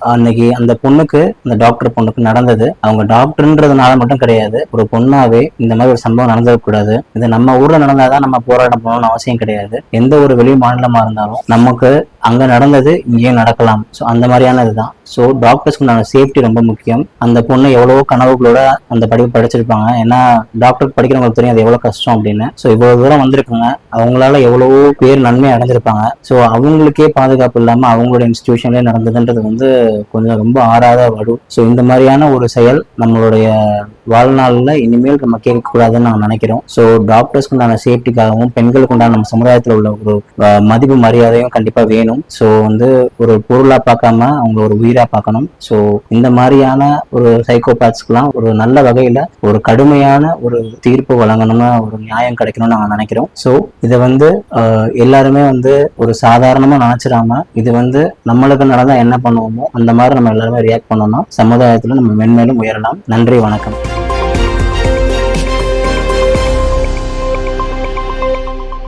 அன்னைக்கு அந்த பொண்ணுக்கு அந்த டாக்டர் பொண்ணுக்கு நடந்தது. அவங்க டாக்டர்ன்றதுனால மட்டும் கிடையாது. ஒரு பொண்ணாவே இந்த மாதிரி ஒரு சம்பவம் நடந்துடக்கூடாது இது நம்ம ஊர்ல நடந்தாதான் நம்ம போராட்டம் பண்ணணும்னு அவசியம் கிடையாது. எந்த ஒரு வெளி மாநிலமா இருந்தாலும் நமக்கு அங்க நடந்தது இங்கேயும் நடக்கலாம். ஸோ அந்த மாதிரியான இதுதான். ஸோ டாக்டர்ஸ்க்கு உண்டான சேஃப்டி ரொம்ப முக்கியம். அந்த பொண்ணு எவ்வளவோ கனவுகளோட அந்த படிப்பு படிச்சிருப்பாங்க. ஏன்னா டாக்டர் படிக்கிறவங்களுக்கு தெரியும் அது எவ்வளோ கஷ்டம் அப்படின்னு. ஸோ இவ்வளோ தூரம் வந்திருக்காங்க. அவங்களால எவ்வளவோ பேர் நன்மை அடைஞ்சிருப்பாங்க. ஸோ அவங்களுக்கே பாதுகாப்பு இல்லாமல் அவங்களோட இன்ஸ்டியூஷன்லேயே நடந்ததுன்றது வந்து கொஞ்சம் ரொம்ப ஆறாத வரும் ஸோ இந்த மாதிரியான ஒரு செயல் நம்மளுடைய வாழ்நாளில் இனிமேல் நம்ம கேட்கக்கூடாதுன்னு நாங்கள் நினைக்கிறோம். ஸோ டாக்டர்ஸ்க்கு உண்டான சேஃப்டிக்காகவும் பெண்களுக்கு உண்டான நம்ம சமுதாயத்தில் உள்ள ஒரு மதிப்பு மரியாதையும் கண்டிப்பாக வேணும். ஸோ வந்து ஒரு பொருளாக பார்க்காம அவங்க ஒரு உயிராக பார்க்கணும். ஸோ இந்த மாதிரியான ஒரு சைக்கோபேத்ஸ்க்குலாம் ஒரு நல்ல வகையில் ஒரு கடுமையான ஒரு தீர்ப்பு வழங்கணும்னு ஒரு நியாயம் கிடைக்கணும்னு நாங்கள் நினைக்கிறோம். ஸோ இதை வந்து எல்லாருமே வந்து ஒரு சாதாரணமாக நினச்சிடாம இது வந்து நம்மளுக்கு நடந்தால் என்ன பண்ணுவோமோ அந்த மாதிரி நம்ம எல்லாருமே ரியாக்ட் பண்ணோம்னா சமுதாயத்தில் நம்ம மென்மேலும் உயரலாம். நன்றி வணக்கம்.